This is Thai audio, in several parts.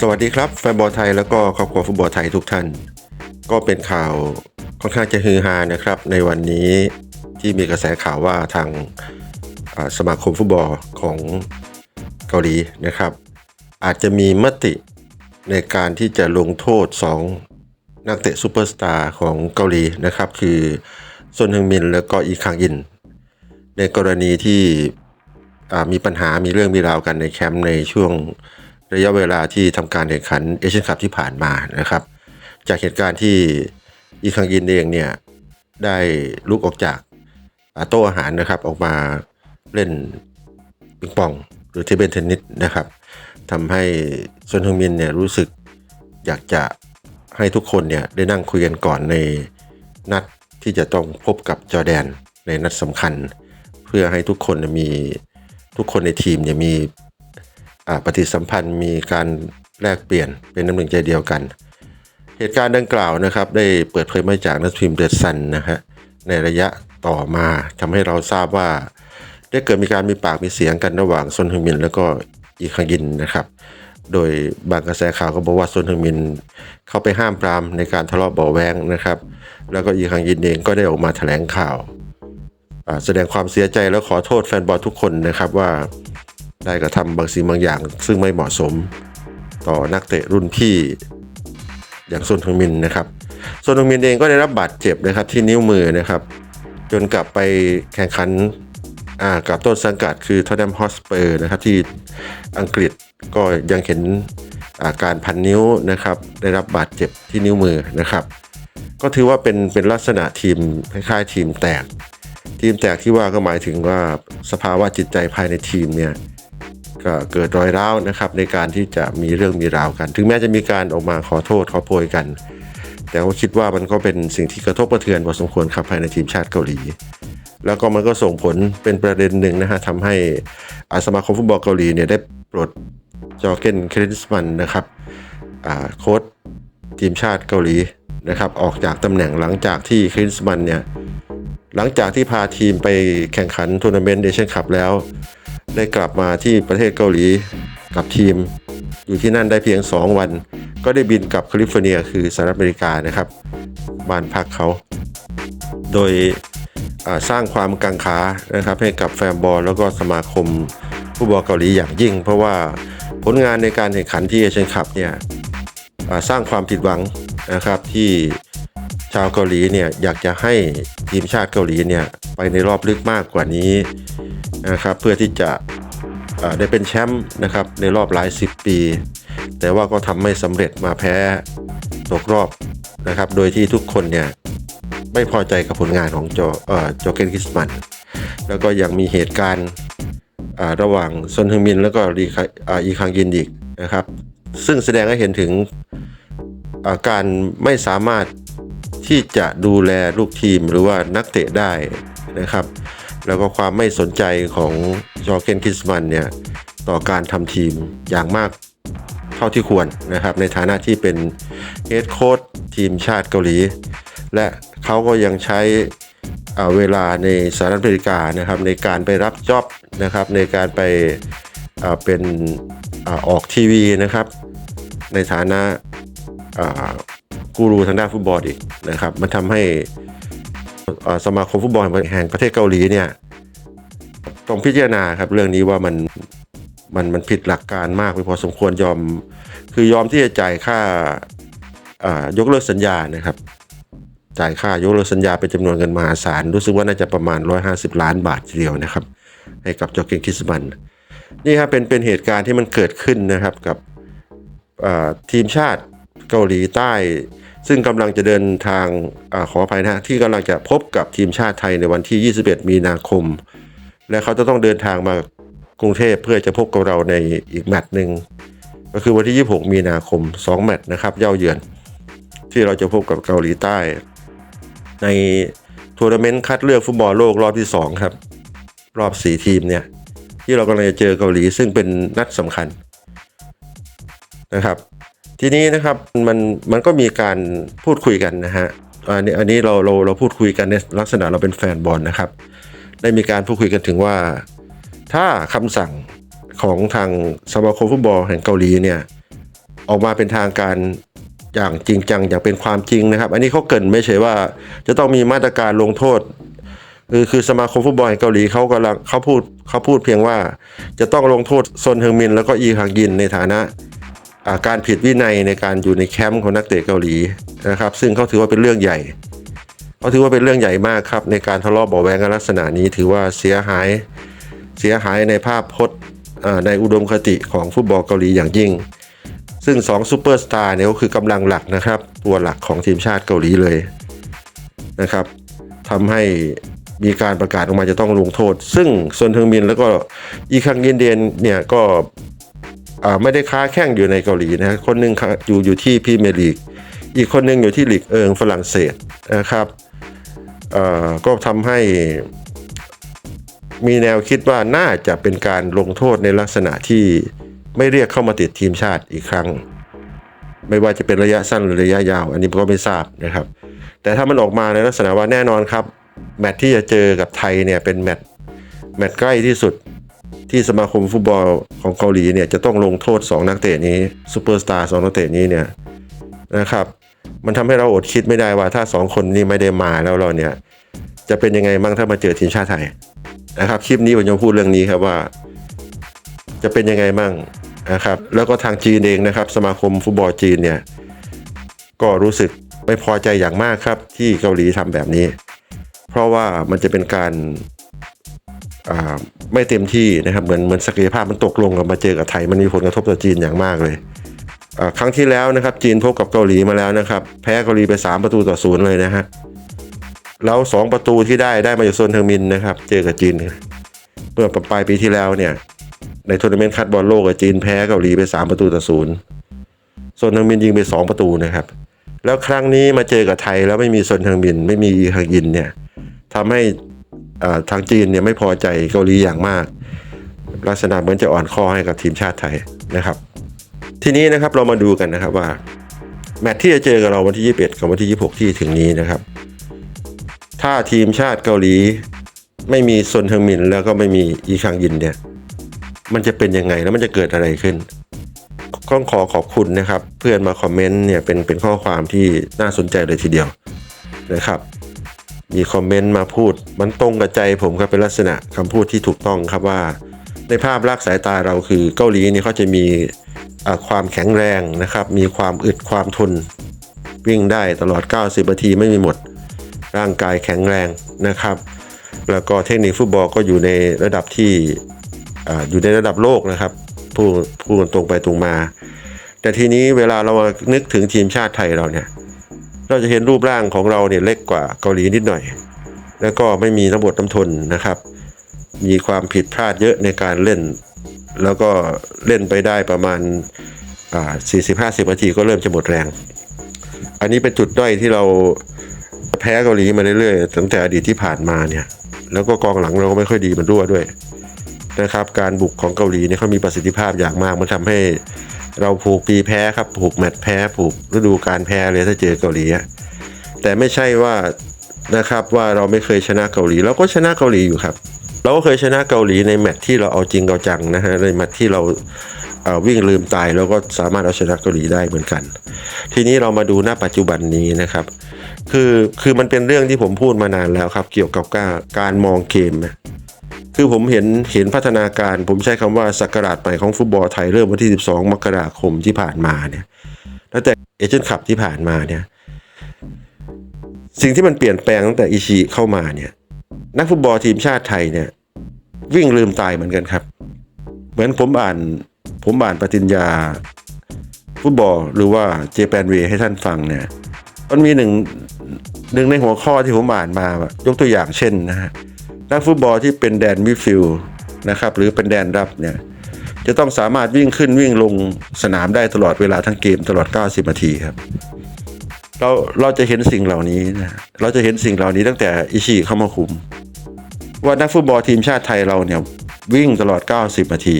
สวัสดีครับแฟนบอลไทยแล้วก็ครอบครัวฟุตบอลไทยทุกท่าน ก็เป็นข่าวค่อนข้างจะฮือฮานะครับ ในวันนี้ที่มีกระแสข่าวว่าทางสมาคมฟุตบอลของเกาหลีนะครับ อาจจะมีมติในการที่จะลงโทษ 2 นักเตะซูเปอร์สตาร์ของเกาหลีนะครับ คือซนฮึงมินแล้วก็อีคังอิน ในกรณีที่ มีปัญหามีเรื่องมีราวกันในแคมป์ในช่วงระยะเวลาที่ทำการแข่งขันเอเชียนคัพที่ผ่านมานะครับ จากเหตุการณ์ที่อีคังอินเองเนี่ยได้ลุกออกจากโต๊ะอาหารนะครับออกมาเล่นปิงปองหรือเทเบิลเทนนิสนะครับทำให้ซนฮงมินเนี่ยรู้สึกอยากจะให้ทุกคนเนี่ยได้นั่งคุยกันก่อนในนัดที่จะต้องพบกับจอแดนในนัดสำคัญ เพื่อให้ทุกคนมี ทุกคนในทีมเนี่ยมีปฏิสัมพันธ์มีการแลกเปลี่ยนเป็นน้ำหนึ่งใจเดียวกัน เหตุการณ์ดังกล่าวนะครับ ได้เปิดเผยมาจากนักพิมพ์เดอะซันนะฮะในระยะต่อมาทำให้เราทราบว่า ได้เกิดมีการมีปากมีเสียงกันระหว่างซนฮึงมิน แล้วก็อีคังยินนะครับ โดยบางกระแสข่าวก็บอกว่าซนฮึงมิน เข้าไปห้ามปรามในการทะเลาะเบาแวงนะครับ แล้วก็อีคังยินเองก็ได้ออกมาแถลงข่าว แสดงความเสียใจแล้วขอโทษแฟนบอลทุกคนนะครับว่าได้กระทำบางสิ่งบางอย่าง ซึ่งไม่เหมาะสมต่อนักเตะรุ่นพี่อย่างซนฮึงมินนะครับซนฮึงมินเองก็ได้รับบาดเจ็บนะครับที่นิ้วมือนะครับ จนกลับไปแข่งขันกับต้นสังกัดคือทอ t แ n มฮอสเปอร์นะครับที่อังกฤษก็ยังเห็นอาการพันนิ้วนะครับได้รับบาดเจ็บที่นิ้วมือนะครับ ก็ถือว่าเป็นเป็นลักษณะทีมคล้ายๆทีมแตก ทีมแตกที่ว่าก็หมายถึงว่าสภาวะจิตใจภายในทีมเนี่ยก็เกิดรอยร้าวนะครับในการที่จะมีเรื่องมีราวกัน ถึงแม้จะมีการออกมาขอโทษขอโพยกัน แต่ก็คิดว่ามันก็เป็นสิ่งที่กระทบกระเทือนพอสมควรครับภายในทีมชาติเกาหลี แล้วก็มันก็ส่งผลเป็นประเด็นหนึ่งนะฮะทำให้อสมาคมฟุตบอลเกาหลีเนี่ยได้ปลดจอเกนคริสมันนะครับโค้ชทีมชาติเกาหลีนะครับออกจากตำแหน่งหลังจากที่คริสมันเนี่ย หลังจากที่พาทีมไปแข่งขันทัวร์นาเมนต์เอเชียนคัพแล้ว ได้กลับมาที่ประเทศเกาหลีกับทีม อยู่ที่นั่นได้เพียง 2 วัน ก็ได้บินกลับแคลิฟอร์เนียคือสหรัฐอเมริกานะครับบ้านพักเขา โดยสร้างความกังขานะครับให้กับแฟนบอลแล้วก็สมาคมผู้บอลเกาหลีอย่างยิ่ง เพราะว่าผลงานในการแข่งขันที่เอเชียนคัพเนี่ยสร้างความผิดหวังนะครับที่ ชาวเกาหลีเนี่ยอยากจะให้ทีมชาติเกาหลีเนี่ยไปในรอบลึกมากกว่านี้นะครับเพื่อที่จะได้เป็นแชมป์นะครับในรอบหลายสิบปี แต่ว่าก็ทำไม่สำเร็จมาแพ้ตกรอบนะครับโดยที่ทุกคนเนี่ยไม่พอใจกับผลงานของโจเอ่อโจเกนคิสมัน แล้วก็ยังมีเหตุการณ์ระหว่างซนฮึงมิน แล้วก็รีอีคังยินอีกนะครับซึ่งแสดงให้เห็นถึงการไม่สามารถ ที่จะดูแลลูกทีมหรือว่านักเตะได้นะครับ แล้วก็ความไม่สนใจของจอเกนคิสมันเนี่ยต่อการทำทีมอย่างมากเท่าที่ควรนะครับ ในฐานะที่เป็นเฮดโค้ชทีมชาติเกาหลี และเขาก็ยังใช้เวลาในสหรัฐอเมริกานะครับในการไปรับจ็อบนะครับในการไปเป็นอออกทีวีนะครับ ในฐานะ กูรูทางด้านฟุตบอลอีกนะครับ มันทำให้สมาคมฟุตบอลแห่งประเทศเกาหลีเนี่ยต้องพิจารณาครับเรื่องนี้ว่ามันมันมันผิดหลักการมากไปพอสมควรยอม คือยอมที่จะจ่ายค่าายกเลิกสัญญานะครับ จ่ายค่ายกเลิกสัญญาเป็นจำนวนเงินมหาศาลรู้สึกว่าน่าจะประมาณ 150 ล้านบาททีเดียวนะครับ ให้กับจอเกนคิสมันนี่ครับเป็นเป็นเหตุการณ์ที่มันเกิดขึ้นนะครับกับทีมชาติเกาหลีใต้ ซึ่งกำลังจะเดินทางอขออภัยนะฮะที่กำลังจะพบกับทีมชาติไทยในวันที่ 21 มีนาคม และเขาจะต้องเดินทางมากรุงเทพเพื่อจะพบกับเราในอีกแมตช์หนึ่งก็คือวันที่ 26 มีนาคม 2 แมตช์นะครับเย้าเยือน ที่เราจะพบกับเกาหลีใต้ ในทัวร์นาเมนต์คัดเลือกฟุตบอลโลกรอบที่ 2 ครับ รอบ 4 ทีมเนี่ย ที่เรากำลังจะเจอเกาหลีซึ่งเป็นนัดสำคัญนะครับ ทีนี้นะครับมันมันก็มีการพูดคุยกันนะฮะอันนี้อันนี้เราเราเราพูดคุยกันในลักษณะเราเป็นแฟนบอลนะครับ ได้มีการพูดคุยกันถึงว่า ถ้าคำสั่งของทางสมาคมฟุตบอลแห่งเกาหลีเนี่ยออกมาเป็นทางการอย่างจริงจังอย่างเป็นความจริงนะครับ อันนี้เขาเกินไม่ใช่ว่า จะต้องมีมาตรการลงโทษคือคือสมาคมฟุตบอลแห่งเกาหลีเขากำลังเขาพูดเขาพูดเพียงว่า จะต้องลงโทษซนเฮงมินแล้วก็อีฮังยินในฐานะ การผิดวินัยในการอยู่ในแคมป์ของนักเตะเกาหลีนะครับ ซึ่งเขาถือว่าเป็นเรื่องใหญ่เขาถือว่าเป็นเรื่องใหญ่มากครับ ในการทะเลาะเบาะแวงกันลักษณะนี้ถือว่าเสียหายเสียหายในภาพพจน์ในอุดมคติของฟุตบอลเกาหลีอย่างยิ่ง ซึ่ง2ซูเปอร์สตาร์เนี่ยก็คือกำลังหลักนะครับ ตัวหลักของทีมชาติเกาหลีเลยนะครับทำให้มีการประกาศออกมาจะต้องลงโทษ ซึ่งซวนเทิงมินแล้วก็อีคังยินเดนเนี่ยก็ ไม่ได้ค้าแข่งอยู่ในเกาหลีนะคนหนึ่งอยู่อยู่ที่พรีเมียร์ลีก อีกคนหนึ่งอยู่ที่ลีกเอิงฝรั่งเศสนะครับก็ทำให้มีแนวคิดว่าน่าจะเป็นการลงโทษในลักษณะที่ไม่เรียกเข้ามาติดทีมชาติอีกครั้ง ไม่ว่าจะเป็นระยะสั้นหรือระยะยาว อันนี้ผมก็ไม่ทราบนะครับ แต่ถ้ามันออกมาในลักษณะว่าแน่นอนครับ แมตที่จะเจอกับไทยเนี่ยเป็นแมตช์แมตช์ใกล้ที่สุด ที่สมาคมฟุตบอลของเกาหลีเนี่ยจะต้องลงโทษ 2 นักเตะนี้ซูเปอร์สตาร์สองนักเตะนี้เนี่ยนะครับมันทำให้เราอดคิดไม่ได้ว่าถ้า 2 คนนี้ไม่ได้มาแล้วเราเนี่ยจะเป็นยังไงบ้างถ้ามาเจอทีมชาติไทยนะครับคลิปนี้ผมจะพูดเรื่องนี้ครับว่า จะเป็นยังไงบ้างนะครับแล้วก็ทางจีนเองนะครับ สมาคมฟุตบอลจีนเนี่ยก็รู้สึกไม่พอใจอย่างมากครับที่เกาหลีทำแบบนี้ เพราะว่ามันจะเป็นการ ไม่เต็มที่นะครับเหมือนเหมือนศักยภาพมันตกลงกับมาเจอกับไทย มันมีผลกระทบต่อจีนอย่างมากเลยครั้งที่แล้วนะครับ จีนพบกับเกาหลีมาแล้วนะครับ แพ้เกาหลีไป 3 ประตูต่อศูนย์เลยนะฮะแล้วสองประตูที่ได้ได้มาจากโซนเทอร์มินนะครับ เจอกับจีนเมื่อปลายปีที่แล้วเนี่ย ในทัวร์นาเมนต์คัดบอลโลกกับจีนแพ้เกาหลีไป 3 ประตูต่อศูนย์โซนเทอร์มินยิงไป 2 ประตูนะครับ แล้วครั้งนี้มาเจอกับไทยแล้วไม่มีโซนเทอร์มินไม่มีอีฮังยินเนี่ยทำให้ ทางจีนเนี่ยไม่พอใจเกาหลีอย่างมาก ลักษณะเหมือนจะอ่อนข้อให้กับทีมชาติไทยนะครับ ทีนี้นะครับเรามาดูกันนะครับว่า แมตช์ที่จะเจอกับเราวันที่ 21 กับวันที่ 26 ที่ถึงนี้นะครับ ถ้าทีมชาติเกาหลีไม่มีซนเฮงมินแล้วก็ไม่มีอีคังยินเนี่ยมันจะเป็นยังไงแล้วมันจะเกิดอะไรขึ้นต้องขอขอบคุณนะครับ เพื่อนมาคอมเมนต์เนี่ยเป็นเป็นข้อความที่น่าสนใจเลยทีเดียวนะครับ มีคอมเมนต์มาพูด มันตรงกับใจผมครับเป็นลักษณะคำพูดที่ถูกต้องครับว่า ในภาพลักษณ์สายตาเราคือเกาหลีนี่เขาจะมีความแข็งแรงนะครับ มีความอึดความทนวิ่งได้ตลอด 90 นาทีไม่มีหมด ร่างกายแข็งแรงนะครับ แล้วก็เทคนิคฟุตบอลก็อยู่ในระดับที่ออยู่ในระดับโลกนะครับพูดพูดตรงไปตรงมา แต่ทีนี้เวลาเรานึกถึงทีมชาติไทยเราเนี่ย เราจะเห็นรูปร่างของเราเนี่ยเล็กกว่าเกาหลีนิดหน่อย แล้วก็ไม่มีน้ำบดน้ำทนนะครับ มีความผิดพลาดเยอะในการเล่น แล้วก็เล่นไปได้ประมาณอ่า40-50นาทีก็เริ่มจะหมดแรง อันนี้เป็นจุดด้อยที่เราแพ้เกาหลีมาเรื่อยๆตั้งแต่อดีตที่ผ่านมาเนี่ย แล้วก็กองหลังเราก็ไม่ค่อยดีมันรั่วด้วยนะครับ การบุกของเกาหลีเนี่ยเขามีประสิทธิภาพอย่างมาก มันทำให้ เราผูกปีแพ้ครับ ผูกแมตช์แพ้ผูกฤดูการแพ้เลยถ้าเจอเกาหลีแต่ไม่ใช่ว่านะครับว่าเราไม่เคยชนะเกาหลีเราก็ชนะเกาหลีอยู่ครับ เราก็เคยชนะเกาหลีในแมตช์ที่เราเอาจริงเอาจังนะฮะในแมตช์ที่เราเวิ่งลืมตายแล้วก็สามารถเอาชนะเกาหลีได้เหมือนกัน ทีนี้เรามาดูหน้าปัจจุบันนี้นะครับ คือคือมันเป็นเรื่องที่ผมพูดมานานแล้วครับ เกี่ยวกับการมองเกม คือผมเห็นเห็นพัฒนาการ ผมใช้คำว่าสักราชใหม่ของฟุตบอลไทยเริ่มวันที่ 12 มกราคมที่ผ่านมาเนี่ยตั้งแต่เอเจนต์ขับที่ผ่านมาเนี่ย สิ่งที่มันเปลี่ยนแปลงตั้งแต่อิชิเข้ามาเนี่ย นักฟุตบอลทีมชาติไทยเนี่ย วิ่งลืมตายเหมือนกันครับ เหมือนผมอ่านผมอ่านปฏิญญาฟุตบอลหรือว่าเจแปนเวให้ท่านฟังเนี่ย มันมีหนึ่งหนึ่งในหัวข้อที่ผมอ่านมายกตัวอย่างเช่นนะฮะ นักฟุตบอลที่เป็นแดนมิดฟิลด์นะครับหรือเป็นแดนรับเนี่ยจะต้องสามารถวิ่งขึ้นวิ่งลงสนามได้ตลอดเวลาทั้งเกมตลอด 90 นาทีครับ เราเราจะเห็นสิ่งเหล่านี้นะเราจะเห็นสิ่งเหล่านี้ตั้งแต่อิชิเข้ามาคุม ว่านักฟุตบอลทีมชาติไทยเราเนี่ยวิ่งตลอด 90 นาที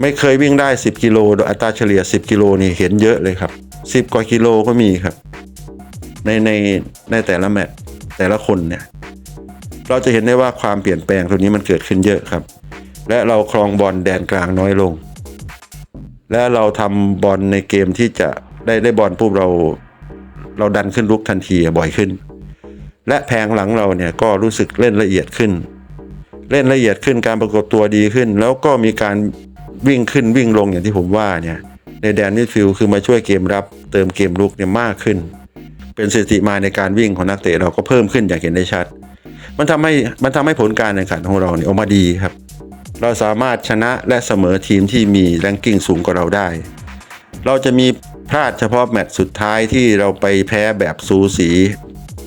ไม่เคยวิ่งได้ 10 กิโลโดยอัตราเฉลี่ย 10 กิโลนี่เห็นเยอะเลยครับ 10 กว่ากิโลก็มีครับ ในในในแต่ละแมตช์แต่ละคนเนี่ย เราจะเห็นได้ว่าความเปลี่ยนแปลงตัวนี้มันเกิดขึ้นเยอะครับ และเราครองบอลแดนกลางน้อยลง และเราทำบอลในเกมที่จะได้ได้บอลปุ๊บเรา เราดันขึ้นลุกทันทีบ่อยขึ้น และแพงหลังเราเนี่ยก็รู้สึกเล่นละเอียดขึ้น เล่นละเอียดขึ้นการประกบตัวดีขึ้น แล้วก็มีการวิ่งขึ้นวิ่งลงอย่างที่ผมว่าเนี่ยในแดนมิดฟิลด์คือมาช่วยเกมรับ เติมเกมลุกเนี่ยมากขึ้น เป็นสถิติมาในการวิ่งของนักเตะเราก็เพิ่มขึ้นอย่างเห็นได้ชัด มันทำให้มันทำให้ผลการแข่งขันของเราเนี่ยออกมาดีครับ เราสามารถชนะและเสมอทีมที่มีแรงกิ้งสูงกว่าเราได้ เราจะมีพลาดเฉพาะแมตช์สุดท้ายที่เราไปแพ้แบบสูสี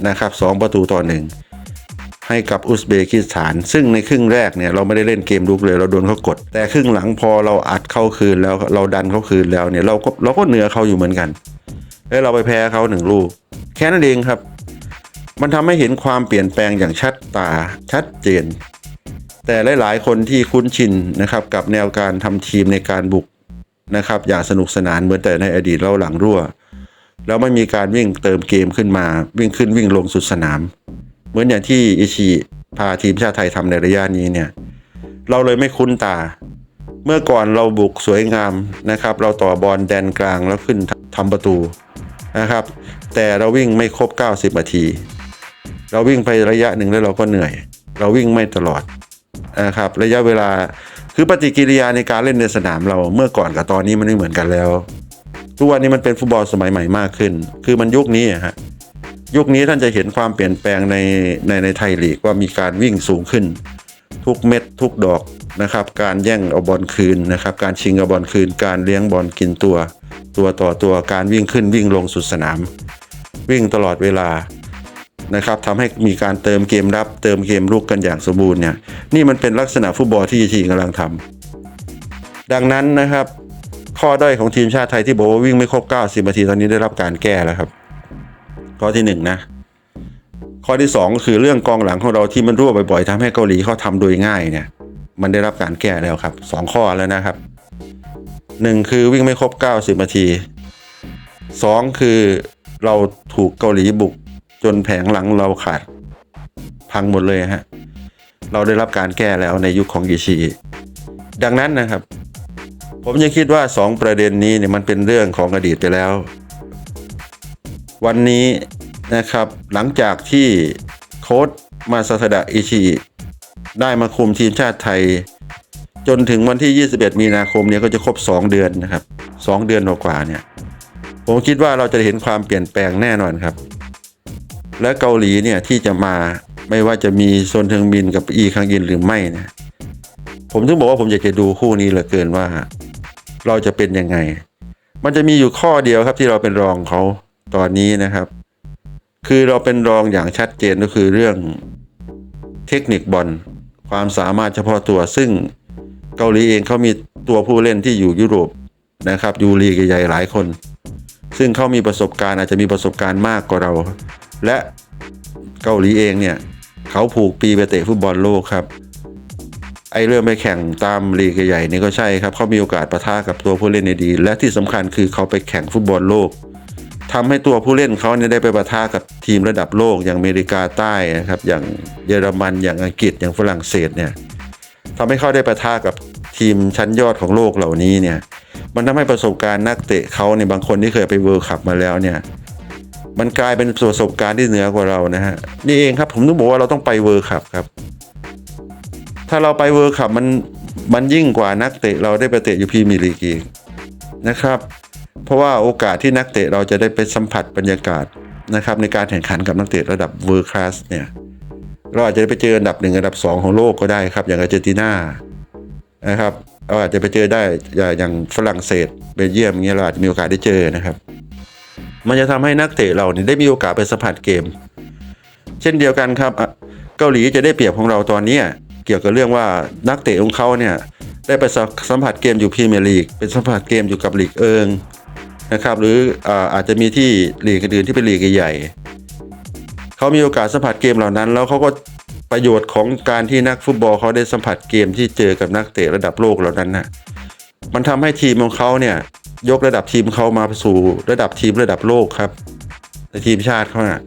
นะครับสองประตูต่อหนึ่งให้กับอุซเบกิสถาน ซึ่งในครึ่งแรกเนี่ยเราไม่ได้เล่นเกมลุกเลยเราโดนเขากด แต่ครึ่งหลังพอเราอัดเข้าคืนแล้วเราดันเข้าคืนแล้วเนี่ยเราก็เราก็เหนือเขาอยู่เหมือนกันแล้วเราไปแพ้เขาหนึ่งลูก แค่นั้นเองครับ มันทำให้เห็นความเปลี่ยนแปลงอย่างชัดตาชัดเจน แต่หลายๆ คนที่คุ้นชินนะครับกับแนวการทำทีมในการบุกนะครับ อย่างสนุกสนานเหมือนแต่ในอดีตเราหลังรั่ว แล้วไม่มีการวิ่งเติมเกมขึ้นมา วิ่งขึ้นวิ่งลงสุดสนาม เหมือนอย่างที่อิชิพาทีมชาติไทยทำในระยะนี้เนี่ยเราเลยไม่คุ้นตา เมื่อก่อนเราบุกสวยงามนะครับ เราต่อบอลแดนกลางแล้วขึ้นทำประตูนะครับ แต่เราวิ่งไม่ครบ 90นาที เราวิ่งไประยะหนึ่งแล้วเราก็เหนื่อย เราวิ่งไม่ตลอดนะครับระยะเวลาคือปฏิกิริยาในการเล่นในสนามเราเมื่อก่อนกับตอนนี้มันไม่เหมือนกันแล้ว ทุกวันนี้มันเป็นฟุตบอลสมัยใหม่มากขึ้น คือมันยุคนี้อะฮะยุคนี้ท่านจะเห็นความเปลี่ยนแปลงในในในไทยลีกว่ามีการวิ่งสูงขึ้น ทุกเม็ดทุกดอกนะครับ การแย่งเอาบอลคืนนะครับ การชิงเอาบอลคืน การเลี้ยงบอลกินตัว ตัวต่อตัวการวิ่งขึ้นวิ่งลงสุดสนาม วิ่งตลอดเวลา นะครับทำให้มีการเติมเกมรับ เติมเกมลุกกันอย่างสมบูรณ์เนี่ยนี่มันเป็นลักษณะฟุตบอลที่ทีมกำลังทำดังนั้นนะครับ ข้อด้อยของทีมชาติไทยที่บอกว่าวิ่งไม่ครบ 90 นาทีตอนนี้ได้รับการแก้แล้วครับ ข้อที่หนึ่งนะข้อที่สองก็คือเรื่องกองหลังของเราที่มันรั่วบ่อยๆทำให้เกาหลีเขาทำโดยง่ายเนี่ย มันได้รับการแก้แล้วครับสองข้อแล้วนะครับหนึ่งคือวิ่งไม่ครบ 90 นาทีสองคือเราถูกเกาหลีบุก จนแผงหลังเราขาด พังหมดเลยฮะ เราได้รับการแก้แล้วในยุคของกิชิ ดังนั้นนะครับ ผมยังคิดว่าสองประเด็นนี้เนี่ยมันเป็นเรื่องของอดีตไปแล้ว วันนี้นะครับหลังจากที่โค้ชมาซาสดะอิชิได้มาคุมทีมชาติไทย จนถึงวันที่ 21 มีนาคมเนี่ยก็จะครบ 2 เดือนนะครับ 2 เดือนกว่าเนี่ย ผมคิดว่าเราจะเห็นความเปลี่ยนแปลงแน่นอนครับ และเกาหลีเนี่ยที่จะมาไม่ว่าจะมีโซนเทิงบินกับอีคังยินหรือไม่นี่ยผมถึงบอกว่าผมอยากจะดูคู่นี้เหลือเกินว่า เราจะเป็นยังไง มันจะมีอยู่ข้อเดียวครับที่เราเป็นรองเขาตอนนี้นะครับ คือเราเป็นรองอย่างชัดเจนก็คือเรื่องเทคนิคบอลความสามารถเฉพาะตัวซึ่งเกาหลีเองเขามีตัวผู้เล่นที่อยู่ยุโรปนะครับยูรีใหญ่ๆหลายคน ซึ่งเขามีประสบการณ์อาจจะมีประสบการณ์มากกว่าเรา และเกาหลีเองเนี่ยเขาผูกปีไปเตะฟุตบอลโลกครับ ไอเรื่องไปแข่งตามลีกใหญ่ๆนี่ก็ใช่ครับเขามีโอกาสประทะกับตัวผู้เล่นในดี และที่สำคัญคือเขาไปแข่งฟุตบอลโลกทำให้ตัวผู้เล่นเขาเนี่ยได้ไปประทะกับทีมระดับโลกอย่างอเมริกาใต้นะครับ อย่างเยอรมันอย่างอังกฤษอย่างฝรั่งเศสเนี่ยทำให้เขาได้ประทะกับทีมชั้นยอดของโลกเหล่านี้เนี่ยมันทำให้ประสบการณ์นักเตะเขาในยบางคนที่เคยไปเวิร์คัพมาแล้วเนี่ย มันกลายเป็นประสบการณ์ที่เหนือกว่าเรานะฮะนี่เองครับผมต้องบอกว่าเราต้องไปเวิร์คัพครับ ถ้าเราไปเวิร์คัพมันมันยิ่งกว่านักเตะเราได้ไปเตะอยู่พรีเมียร์ลีกอีกนะครับ เพราะว่าโอกาสที่นักเตะเราจะได้ไปสัมผัสบรรยากาศนะครับในการแข่งขันกับนักเตะระดับเวิร์คลาสเนี่ยเราอาจจะไปเจออันดับหนึ่งอันดับสองของโลกก็ได้ครับ อย่างอาร์เจนตินานะครับเราอาจจะไปเจอได้อย่างฝรั่งเศสเบลเยียมอย่างเงี้ยเราอาจจะมีโอกาสได้เจอนะครับ มันจะทำให้นักเตะเราเนี่ยได้มีโอกาสไปสัมผัสเกม เช่นเดียวกันครับอะเกาหลีจะได้เปรียบของเราตอนนี้เกี่ยวกับเรื่องว่านักเตะของเขาเนี่ยได้ไปสัมผัสเกมอยู่พรีเมียร์ลีกเป็นสัมผัสเกมอยู่กับลีกเอิงนะครับหรืออาอาจจะมีที่ลีกอื่นที่เป็นลีกใหญ่เขามีโอกาสสัมผัสเกมเหล่านั้น แล้วเขาก็ประโยชน์ของการที่นักฟุตบอลเขาได้สัมผัสเกมที่เจอกับนักเตะระดับโลกเหล่านั้นน่ะมันทำให้ทีมของเขาเนี่ย ยกระดับทีมเขามาสู่ระดับทีมระดับโลกครับ ในทีมชาติเขาน่ะ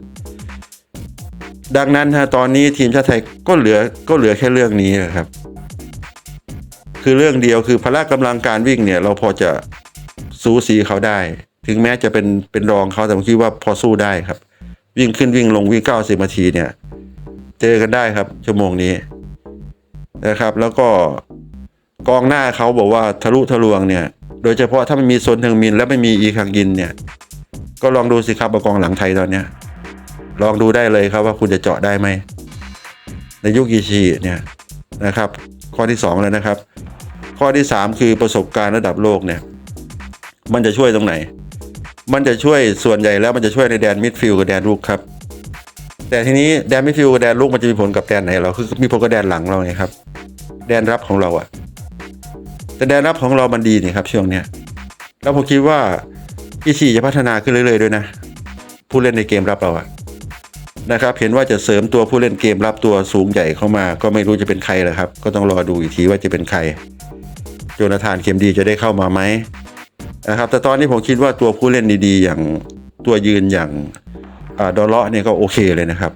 ดังนั้นฮะตอนนี้ทีมชาติไทยก็เหลือก็เหลือแค่เรื่องนี้นะครับ คือเรื่องเดียวคือพละกำลังการวิ่งเนี่ย เราพอจะสูสีเขาได้ ถึงแม้จะเป็นเป็นรองเขาแต่ผมคิดว่าพอสู้ได้ครับ วิ่งขึ้นวิ่งลงวิ่งเก้าสิบนาทีเนี่ย เจอกันได้ครับ ชั่วโมงนี้นะครับ แล้วก็กองหน้าเขาบอกว่าทะลุทะลวงเนี่ย โดยเฉพาะถ้ามันมีโซนเทงมิน และไม่มีอีคังยินเนี่ย ก็ลองดูสิครับว่ากองหลังไทยตอนเนี้ยลองดูได้เลยครับว่าคุณจะเจาะได้ไหม ในยุคอีชีเนี่ยนะครับ ข้อที่สองแล้วนะครับ ข้อที่สามคือประสบการณ์ระดับโลกเนี่ย มันจะช่วยตรงไหน มันจะช่วยส่วนใหญ่แล้วมันจะช่วยในแดนมิดฟิลด์กับแดนรุกครับ แต่ทีนี้แดนมิดฟิลด์กับแดนรุกมันจะมีผลกับแดนไหนเราคือมีผลกับแดนหลังเราไงครับ แดนรับของเราอะ แต่แดนรับของเรามันดีนี่ครับช่วงเนี้ยแล้วผมคิดว่าอีชีจะพัฒนาขึ้นเรื่อยๆด้วยนะ ผู้เล่นในเกมรับเราอะนะครับ เห็นว่าจะเสริมตัวผู้เล่นเกมรับตัวสูงใหญ่เข้ามา ก็ไม่รู้จะเป็นใครแหละครับ ก็ต้องรอดูอีกทีว่าจะเป็นใคร โจนาธานเคมดีจะได้เข้ามาไหมนะครับ แต่ตอนนี้ผมคิดว่าตัวผู้เล่นดีๆ อย่างตัวยืนอย่างอดอลเลาะเนี่ยก็โอเคเลยนะครับ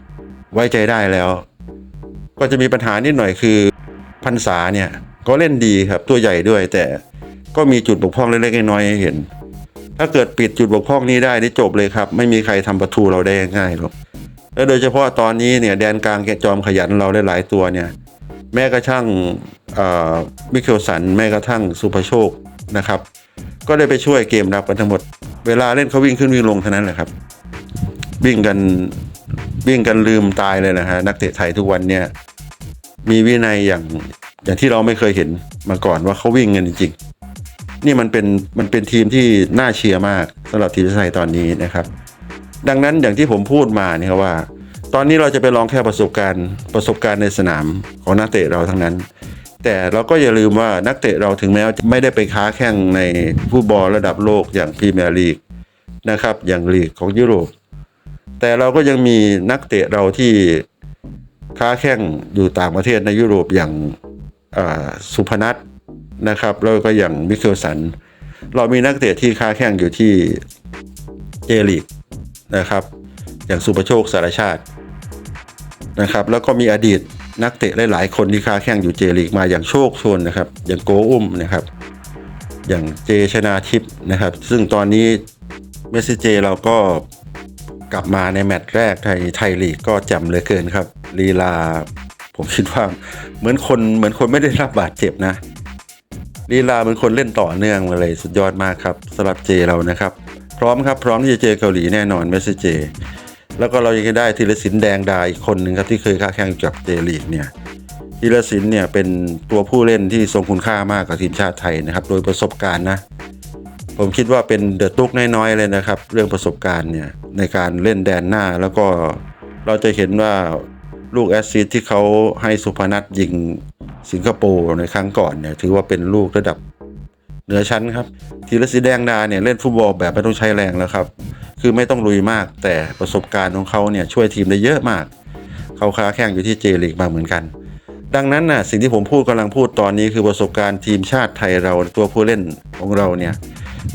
ไว้ใจได้แล้ว ก็จะมีปัญหานิดหน่อยคือพันษาเนี่ย ก็เล่นดีครับตัวใหญ่ด้วย แต่ก็มีจุดบกพร่องเล็กๆน้อยๆเห็น ถ้าเกิดปิดจุดบกพร่องนี้ได้นี่จบเลยครับ ไม่มีใครทำประตูเราได้ง่ายหรอกแล้วโดยเฉพาะตอนนี้เนี่ยแดนกลางแกจอมขยันเราได้หลายตัวเนี่ย แม้กระทั่งมิเคลสันแม้กระทั่งสุภโชคนะครับ ก็ได้ไปช่วยเกมรับกันทั้งหมด เวลาเล่นเขาวิ่งขึ้นวิ่งลงเท่านั้นแหละครับ วิ่งกันวิ่งกันลืมตายเลยนะฮะนักเตะไทยทุกวันเนี่ยมีวินัยอย่าง อย่างที่เราไม่เคยเห็นมาก่อนว่าเขาวิ่งกันจริงๆ นี่มันเป็นมันเป็นทีมที่น่าเชียร์มากสำหรับทีมชาติไทยตอนนี้นะครับ ดังนั้นอย่างที่ผมพูดมาเนี่ยครับว่า ตอนนี้เราจะไปลองแค่ประสบการณ์ประสบการณ์ในสนามของนักเตะเราทั้งนั้น แต่เราก็อย่าลืมว่านักเตะเราถึงแม้ว่าจะไม่ได้ไปค้าแข่งในฟุตบอลระดับโลกอย่างพรีเมียร์ลีกนะครับ อย่างลีกของยุโรป แต่เราก็ยังมีนักเตะเราที่ค้าแข่งอยู่ต่างประเทศในยุโรปอย่าง สุพนัทนะครับแล้วก็อย่างมิเคลสัน เรามีนักเตะที่ค้าแข่งอยู่ที่เจลีกนะครับอย่างสุประโชคสารชาตินะครับแล้วก็มีอดีตนักเตะหลายๆคนที่ค้าแข่งอยู่เจลีกมาอย่างโชคชนนะครับ อย่างโกอุ้มนะครับ อย่างเจชนาทิพย์นะครับ ซึ่งตอนนี้เมสซี่เจเราก็กลับมาในแมตช์แรกไทยไทยลีกก็จำเหลยเกินครับลีลา ผมคิดว่าเหมือนคนเหมือนคนไม่ได้รับบาดเจ็บนะลีลาเหมือนคนเล่นต่อเนื่องมาเลยสุดยอดมากครับสำหรับเจเรานะครับ พร้อมครับพร้อมที่จะเจอเกาหลีแน่นอนเมสเจ แล้วก็เรายังได้ธีรศิลป์แดงดาอีกคนหนึ่งครับที่เคยค้าแข่งกับเจลีกเนี่ยธีรศิลป์เนี่ยเป็นตัวผู้เล่นที่ทรงคุณค่ามากกับทีมชาติไทยนะครับ โดยประสบการณ์นะ ผมคิดว่าเป็นเดอะตุกน้อยๆเลยนะครับ เรื่องประสบการณ์เนี่ยในการเล่นแดนหน้าแล้วก็เราจะเห็นว่า ลูกแอสซิสที่เขาให้สุพนัทยิงสิงคโปร์ในครั้งก่อนเนี่ยถือว่าเป็นลูกระดับเหนือชั้นครับธีรศิลป์แดงดาเนี่ยเล่นฟุตบอลแบบไม่ต้องใช้แรงแล้วครับ คือไม่ต้องลุยมากแต่ประสบการณ์ของเขาเนี่ยช่วยทีมได้เยอะมาก เขาค้าแข่งอยู่ที่เจลีกมาเหมือนกัน ดังนั้นน่ะสิ่งที่ผมพูดกำลังพูดตอนนี้คือประสบการณ์ทีมชาติไทยเราตัวผู้เล่นของเราเนี่ย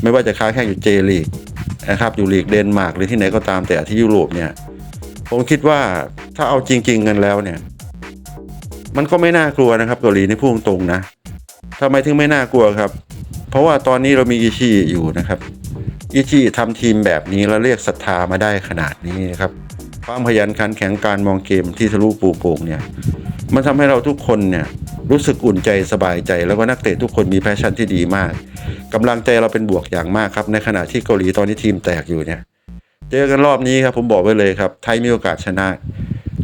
ไม่ว่าจะค้าแข่งอยู่เจลีกนะครับอยู่ลีกเดนมาร์กหรือที่ไหนก็ตามแต่ที่ยุโรปเนี่ย ผมคิดว่าถ้าเอาจริงๆกันแล้วเนี่ย มันก็ไม่น่ากลัวนะครับเกาหลีในพุ่งตรงนะทำไมถึงไม่น่ากลัวครับ เพราะว่าตอนนี้เรามีอิชิอยู่นะครับอิชิทำทีมแบบนี้แล้วเรียกศรัทธามาได้ขนาดนี้นะครับความขยันขันแข็งการมองเกมที่ทะลุปูโป่งเนี่ย มันทำให้เราทุกคนเนี่ยรู้สึกอุ่นใจสบายใจ แล้วก็นักเตะทุกคนมีแพชชั่นที่ดีมากกำลังใจเราเป็นบวกอย่างมากครับ ในขณะที่เกาหลีตอนนี้ทีมแตกอยู่เนี่ย เจอกันรอบนี้ครับผมบอกไว้เลยครับ ไทยมีโอกาสชนะ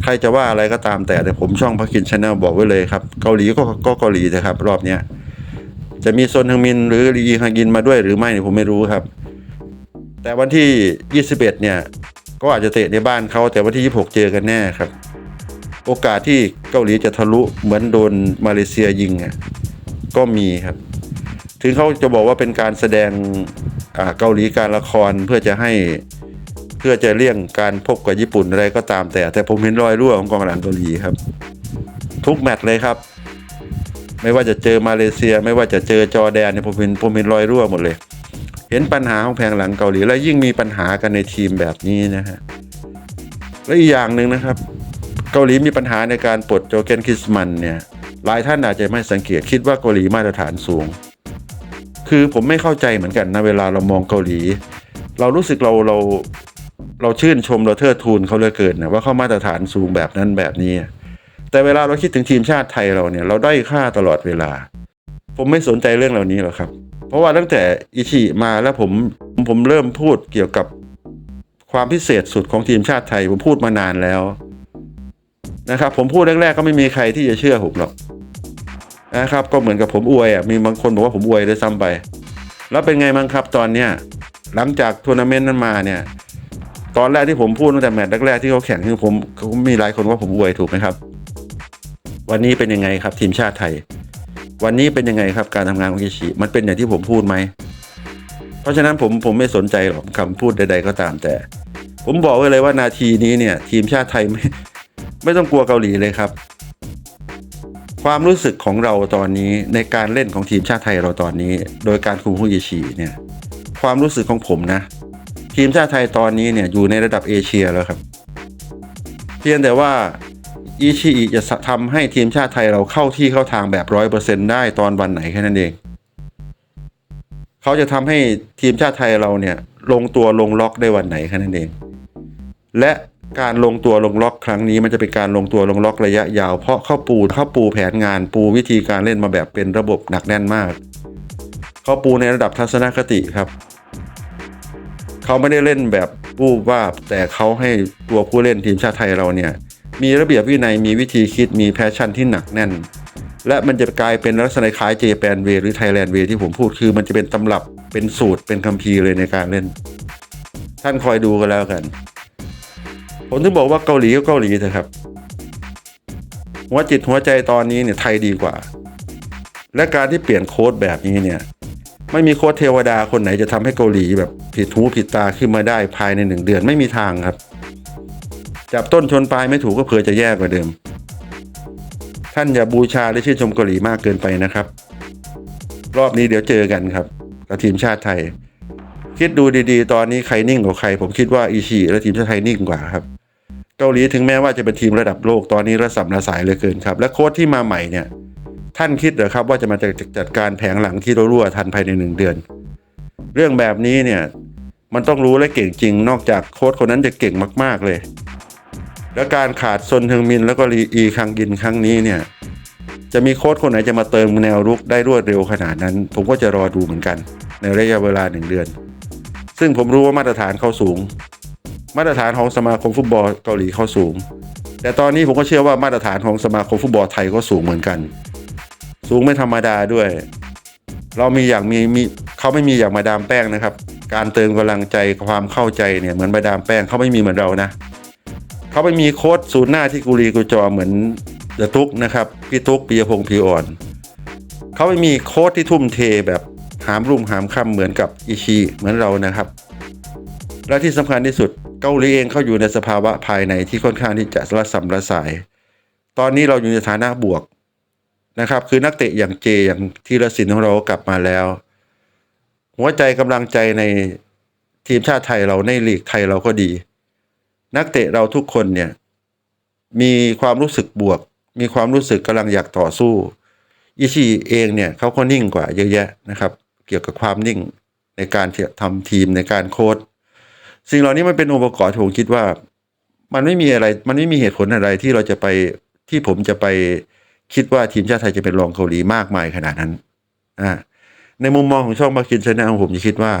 ใครจะว่าอะไรก็ตามแต่แต่ผมช่องพักกินชาแนลบอกไว้เลยครับ เกาหลีก็ก็เกาหลีนะครับ รอบเนี้ยจะมีโซนทังมินหรือลีฮังกินมาด้วยหรือไม่เนี่ยผมไม่รู้ครับ แต่วันที่ 21 เนี่ยก็อาจจะเตะในบ้านเขาแต่วันที่ 26 เจอกันแน่ครับ โอกาสที่เกาหลีจะทะลุเหมือนโดนมาเลเซียยิงอะก็มีครับ ถึงเขาจะบอกว่าเป็นการแสดงอ่าเกาหลีการละครเพื่อจะให้ พื่อจะเลี่ยงการพบกับญี่ปุ่นอะไรก็ตามแต่ แต่ผมเห็นรอยรั่วของกองหลังเกาหลีครับ ทุกแมตช์เลยครับ ไม่ว่าจะเจอมาเลเซีย ไม่ว่าจะเจอจอแดนเนี่ยผมเห็นผมเห็นรอยรั่วหมดเลย เห็นปัญหาของแผงหลังเกาหลี แล้วยิ่งมีปัญหากันในทีมแบบนี้นะฮะและอีกอย่างหนึ่งนะครับ เกาหลีมีปัญหาในการปลดโจเกนคิสมันเนี่ยหลายท่านอาจจะไม่สังเกตคิดว่าเกาหลีมาตรฐานสูง คือผมไม่เข้าใจเหมือนกันนะเวลาเรามองเกาหลี เรารู้สึกเราเรา เราชื่นชมเราเทิดทูนเขาเลือเกินนะว่าเขามาตรฐานสูงแบบนั้นแบบนี้ แต่เวลาเราคิดถึงทีมชาติไทยเราเนี่ยเราได้อยค่าตลอดเวลา ผมไม่สนใจเรื่องเหล่านี้หรอกครับ เพราะว่าตั้งแต่อิชิมาแล้วผมผมเริ่มพูดเกี่ยวกับความพิเศษสุดของทีมชาติไทย ผมพูดมานานแล้วนะครับ ผมพูดแรกๆก็ไม่มีใครที่จะเชื่อผมหรอกนะครับ ก็เหมือนกับผมอวยอะมีบางคนบอกว่าผมอวยด้วยซ้ำไป แล้วเป็นไงบ้างครับตอนเนี้ยหลังจากทัวร์นาเมนต์นั้นมาเนี่ย ตอนแรกที่ผมพูดตั้งแต่แมตช์แรกๆที่เขาแข่งคือผมผมมีหลายคนว่าผมอวยถูกไหมครับ วันนี้เป็นยังไงครับ ทีมชาติไทย วันนี้เป็นยังไงครับการทำงานของกิชิมันเป็นอย่างที่ผมพูดไหมเพราะฉะนั้นผมผมไม่สนใจหรอกคำพูดใด ๆ ก็ตามแต่ ผมบอกไว้เลยว่านาทีนี้เนี่ย ทีมชาติไทยไม่ไม่ต้องกลัวเกาหลีเลยครับ ความรู้สึกของเราตอนนี้ในการเล่นของทีมชาติไทยเราตอนนี้ โดยการคุมผู้ยิชีเนี่ย ความรู้สึกของผมนะ ทีมชาติไทยตอนนี้เนี่ยอยู่ในระดับเอเชียแล้วครับ เพียงแต่ว่าอิชิอิจะทำให้ทีมชาติไทยเราเข้าที่เข้าทางแบบร้อยเปอร์เซ็นได้ตอนวันไหนแค่นั้นเอง เขาจะทำให้ทีมชาติไทยเราเนี่ยลงตัวลงล็อกได้วันไหนแค่นั้นเอง และการลงตัวลงล็อกครั้งนี้มันจะเป็นการลงตัวลงล็อกระยะยาว เพราะเข้าปูเข้าปูแผนงานปูวิธีการเล่นมาแบบเป็นระบบหนักแน่นมาก เขาปูในระดับทัศนคติครับ เขาไม่ได้เล่นแบบปูบวาบแต่เขาให้ตัวผู้เล่นทีมชาติไทยเราเนี่ย มีระเบียบวินัยมีวิธีคิดมีแพชชั่นที่หนักแน่น และมันจะกลายเป็นลักษณะคล้ายเจแปนเวหรือไทยแลนด์เวที่ผมพูดคือ มันจะเป็นตำรับเป็นสูตรเป็นคัมภีร์เลยในการเล่น ท่านคอยดูกันแล้วกัน ผมถึงบอกว่าเกาหลีก็เกาหลีเถอะครับ หัวจิตหัวใจตอนนี้เนี่ยไทยดีกว่า และการที่เปลี่ยนโค้ดแบบนี้เนี่ย ไม่มีโค้ดเทวดาคนไหนจะทำให้เกาหลีแบบผิดหูผิดตาขึ้นมาได้ภายในหนึ่งเดือนไม่มีทางครับ จับต้นชนปลายไม่ถูกก็เผื่อจะแย่กว่าเดิม ท่านอย่าบูชาและชื่นชมเกาหลีมากเกินไปนะครับ รอบนี้เดี๋ยวเจอกันครับกับทีมชาติไทย คิดดูดีๆ ตอนนี้ใครนิ่งกว่าใคร ผมคิดว่าอีชีและทีมชาติไทยนิ่งกว่าครับเกาหลีถึงแม้ว่าจะเป็นทีมระดับโลกตอนนี้ระสับระสายเหลือเกินครับ และโค้ชที่มาใหม่เนี่ย ท่านคิดเหรอครับว่าจะมาจัดการแผงหลังที่รั่วทันภายในหนึ่งเดือน เรื่องแบบนี้เนี่ยมันต้องรู้และเก่งจริง นอกจากโค้ชคนนั้นจะเก่งมากๆเลย แล้วการขาดซนเทึงมินแล้วก็รีอีคังกินครั้งนี้เนี่ยจะมีโค้ชคนไหนจะมาเติมแนวรุกได้รวดเร็วขนาดนั้น ผมก็จะรอดูเหมือนกัน ในระยะเวลาหนึ่งเดือน ซึ่งผมรู้ว่ามาตรฐานเขาสูง มาตรฐานของสมาคมฟุตบอลเกาหลีเขาสูง แต่ตอนนี้ผมก็เชื่อว่ามาตรฐานของสมาคมฟุตบอลไทยก็สูงเหมือนกัน สูงไม่ธรรมดาด้วย เรามีอย่างมีมีเขาไม่มีอย่างมาดามแป้งนะครับ การเติมกำลังใจความเข้าใจเนี่ยเหมือนมาดามแป้งเขาไม่มีเหมือนเรานะเขาไม่มีโค้ดศูนย์หน้าที่กุลีกุจอเหมือนเดอะทุกนะครับพี่ทุกปียพงศ์พีอ่อนเขาไม่มีโค้ดที่ทุ่มเทแบบหามรุ่มหามค่ำเหมือนกับอิชิเหมือนเรานะครับ และที่สำคัญที่สุดเกาหลีเองเขาอยู่ในสภาวะภายในที่ค่อนข้างที่จะระสำระสาย ตอนนี้เราอยู่ในฐานะบวก นะครับ คือนักเตะอย่างเจอย่างธีรศิลป์ของเรากลับมาแล้ว หัวใจกำลังใจในทีมชาติไทยเราในลีกไทยเราก็ดี นักเตะเราทุกคนเนี่ย มีความรู้สึกบวก มีความรู้สึกกำลังอยากต่อสู้อิชิเองเนี่ยเขาก็นิ่งกว่าเยอะแยะนะครับ เกี่ยวกับความนิ่งในการที่ทำทีมในการโค้ดสิ่งเหล่านี้มันเป็นองค์ประกอบที่ผมคิดว่า มันไม่มีอะไร มันไม่มีเหตุผลอะไรที่เราจะไปที่ผมจะไป คิดว่าทีมชาติไทยจะเป็นรองเกาหลีมากมายขนาดนั้นอ่าในมุมมองของช่องมาคินชแนลผมจะคิดว่า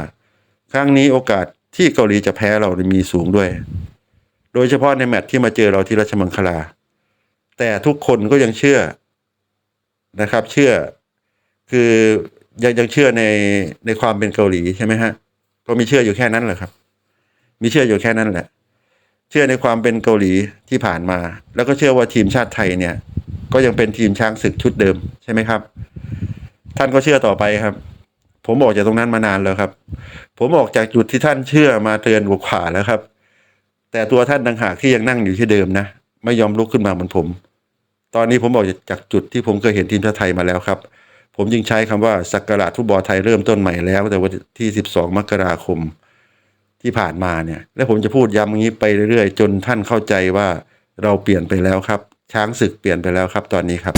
ครั้งนี้โอกาสที่เกาหลีจะแพ้เราเนี่ยมีสูงด้วย โดยเฉพาะในแมตช์ที่มาเจอเราที่ราชมังคลา แต่ทุกคนก็ยังเชื่อนะครับ เชื่อ คือยังยังเชื่อในในความเป็นเกาหลีใช่ไหมฮะ ก็มีเชื่ออยู่แค่นั้นแหละครับ มีเชื่ออยู่แค่นั้นแหละ เชื่อในความเป็นเกาหลีที่ผ่านมา แล้วก็เชื่อว่าทีมชาติไทยเนี่ย ก็ยังเป็นทีมช้างศึกชุดเดิมใช่ไหมครับ ท่านก็เชื่อต่อไปครับ ผมออกจากตรงนั้นมานานแล้วครับ ผมออกจากจุดที่ท่านเชื่อมาเตือนกว่าแล้วครับ แต่ตัวท่านดังหากที่ยังนั่งอยู่ที่เดิมนะ ไม่ยอมลุกขึ้นมาเหมือนผม ตอนนี้ผมออกจากจุดที่ผมเคยเห็นทีมชาติไทยมาแล้วครับ ผมจึงใช้คำว่าสักการะฟุตบอลไทยเริ่มต้นใหม่แล้ว แต่วันที่ 12 มกราคมที่ผ่านมาเนี่ย และผมจะพูดย้ำอย่างนี้ไปเรื่อยๆ จนท่านเข้าใจว่าเราเปลี่ยนไปแล้วครับ ช้างศึกเปลี่ยนไปแล้วครับตอนนี้ครับ